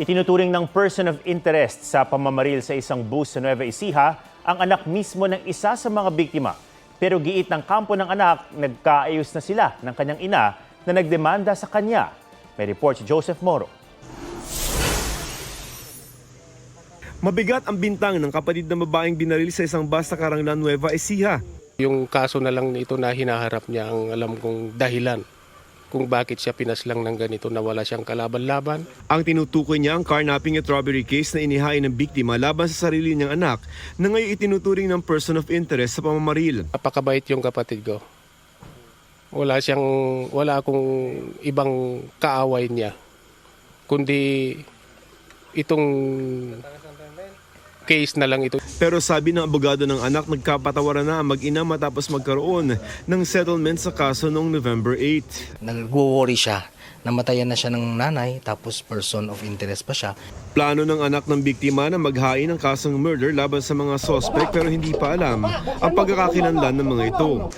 Itinuturing ng person of interest sa pamamaril sa isang bus sa Nueva Ecija ang anak mismo ng isa sa mga biktima. Pero giit ng kampo ng anak, nagkaayos na sila ng kanyang ina na nagdemanda sa kanya. May report si Joseph Moro. Mabigat ang bintang ng kapatid na babaeng binaril sa isang bus sa Karanglan Nueva Ecija. Yung kaso na lang ito na hinaharap niya ang alam kong dahilan kung bakit siya pinaslang ng ganito na wala siyang kalaban-laban. Ang tinutukoy niya ang carnapping at robbery case na inihain ng biktima laban sa sarili niyang anak na ngayon itinuturing ng person of interest sa pamamaril. Napakabait yung kapatid ko. Wala siyang, wala akong ibang kaaway niya. Kundi itong case na lang ito. Pero sabi ng abogado ng anak, nagkapatawaran na mag-ina matapos magkaroon ng settlement sa kaso noong November 8. nag-worry siya. Namatayan na siya ng nanay, tapos person of interest pa siya. Plano ng anak ng biktima na maghain ng kasong murder laban sa mga sospek pero hindi pa alam ang pagkakakilanlan ng mga ito.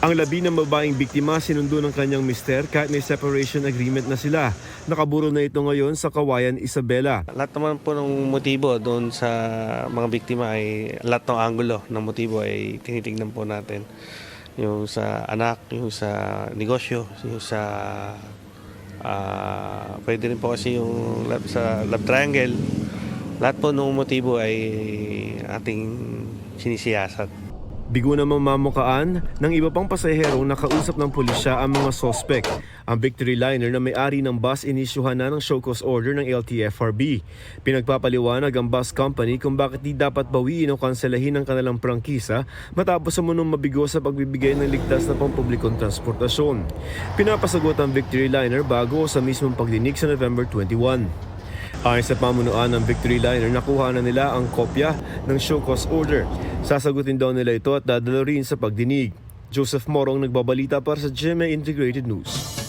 Ang labi ng babaeng biktima sinundo ng kanyang mister kahit may separation agreement na sila. Nakaburo na ito ngayon sa Kawayan, Isabela. Lahat naman po ng motibo doon sa mga biktima ay lahat ng angulo ng motibo ay tinitingnan po natin. Yung sa anak, yung sa negosyo, yung sa ah, pwede rin po kasi yung love, sa love triangle. Lahat po ng motibo ay ating sinisiyasat. Bigo na mamamukaan ng iba pang pasaherong nakausap ng pulisya ang mga sospek. Ang Victory Liner na may-ari ng bus inisyuhan na ng show cause order ng LTFRB. Pinagpapaliwanag ang bus company kung bakit di dapat bawiin o kanselahin ang kanilang prangkisa matapos sumunong mabigo sa pagbibigay ng ligtas na pampublikong transportasyon. Pinapasagot ang Victory Liner bago sa mismong pagdinig sa November 21. Ayon sa pamunuan ng Victory Liner, nakuha na nila ang kopya ng show cause order. Sasagutin daw nila ito at dadalo rin sa pagdinig. Joseph Morong nagbabalita para sa GMA Integrated News.